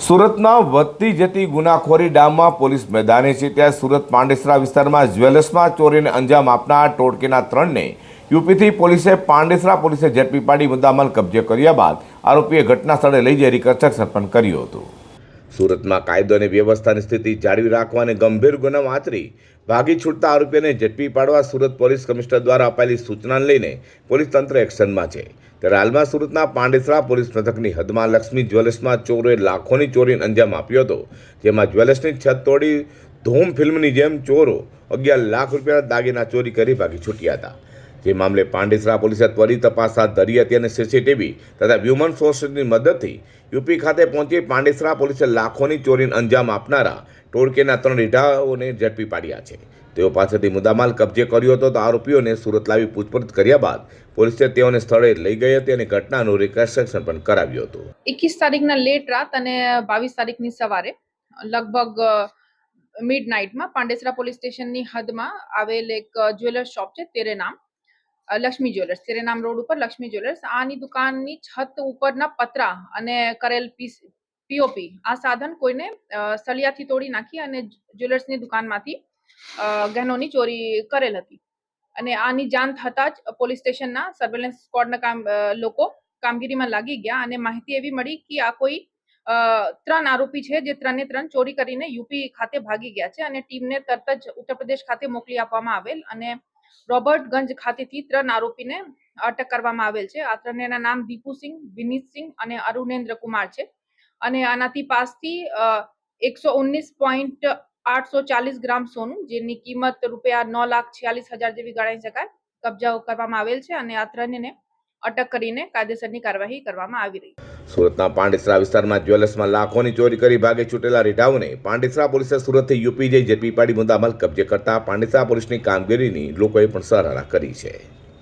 સુરતમાં વધતી જતી ગુનાખોરી ડામમાં પોલીસ મેદાને છે ત્યાં સુરત પાંડેસરા વિસ્તારમાં જ્વેલર્સમાં ચોરીને અંજામ આપનાર ટોળકીના ત્રણને યુપીથી પોલીસે પાંડેસરા પોલીસે ઝડપી પાડી મુદ્દામાલ કબજે કર્યા બાદ આરોપીએ ઘટના સ્થળે લઈ જઈ રિકન્સ્ટ્રક્શન સર્પણ કર્યું હતું. સુરતમાં કાયદો અને વ્યવસ્થાની સ્થિતિ જાળવી રાખવા અને ગંભીર ગુનો આચરી ભાગી છૂટતા આરોપીને ઝડપી પાડવા સુરત પોલીસ કમિશનર દ્વારા અપાયેલી સૂચનાને લઈને પોલીસ તંત્ર એક્શનમાં છે. ત્યારે હાલમાં સુરતના પાંડેસરા પોલીસ મથકની હદમાં લક્ષ્મી જ્વેલર્સમાં ચોરોએ લાખોની ચોરીને અંજામ આપ્યો હતો, જેમાં જ્વેલર્સની છત તોડી ધૂમ ફિલ્મની જેમ ચોરો અગિયાર લાખ રૂપિયાના દાગીના ચોરી કરી ભાગી છૂટ્યા હતા. જે મામલે પાંડેસરા પોલીસે ત્વરિત તપાસ હાથ ધરી હતી અને સીસીટીવી તથા હ્યુમન સોર્સની મદદથી યુપી ખાતે પહોંચી પાંડેસરા પોલીસે લાખોની ચોરીને અંજામ આપનારા ટોળકીના ત્રણ રીઢાઓને ઝડપી પાડ્યા છે. તેઓ પાસેથી મુદ્દામાલ કબજે કર્યો હતો તો આરોપીઓને સુરત લાવી પૂછપરછ કર્યા બાદ પોલીસે તેઓને સ્થળે લઈ ગઈ હતી અને ઘટનાનું રિકન્સ્ટ્રક્શન પણ કરાવ્યું હતું. એકવીસ તારીખના લેટ રાત અને બાવીસ તારીખની સવારે લગભગ મિડ નાઇટમાં પાંડેસરા પોલીસ સ્ટેશનની હદમાં આવેલ એક જ્વેલર્સ શોપ છે, તેરે નામ લક્ષ્મી જ્વેલર્સ, તેરેનામ રોડ ઉપર લક્ષ્મી જ્વેલર્સ. આની દુકાનની છત ઉપરના પતરા અને કરેલ પીસ પીઓપી આ સાધન કોઈને સળિયાથી તોડી નાખી અને જ્વેલર્સની દુકાનમાંથી ગહેનોની ચોરી કરેલ હતી. અને આની જાણ થતાં જ પોલીસ સ્ટેશનના સર્વેલન્સ સ્ક્વોડના કામ લોકો કામગીરીમાં લાગી ગયા અને માહિતી એવી મળી કે આ કોઈ ત્રણ આરોપી છે જે ત્રણે ત્રણ ચોરી કરીને યુપી ખાતે ભાગી ગયા છે અને ટીમને તરત જ ઉત્તર પ્રદેશ ખાતે મોકલી આપવામાં આવેલ અને રોબર્ટગંજ ખાતેથી ત્રણ આરોપીને અટક કરવામાં આવેલ છે. આ ત્રણેના નામ દીપુસિંહ વિનીતસિંહ અને અરુણેન્દ્ર કુમાર છે. અને આનાથી પાસથી એકસો ઓગણીસ પોઈન્ટ આઠસો ચાલીસ ગ્રામ સોનું, જેની કિંમત રૂપિયા નવ લાખ છિયાલીસ હજાર જેવી ગણાઈ શકાય કબજાઓ કરવામાં આવેલ છે. અને આ ત્રણેને અટક કરીને કાયદેસરની કાર્યવાહી કરવામાં આવી રહી. સુરતના પાંડેસરા વિસ્તારમાં જ્વેલર્સમાં લાખોની ચોરી કરી ભાગે છૂટેલા રીઢાઓને પાંડેસરા પોલીસે સુરતથી યુપી જઈ ઝડપી પાડી મુદ્દામાલ કબજે કરતા પાંડેસરા પોલીસની કામગીરીની લોકોએ પણ સરાહના કરી છે.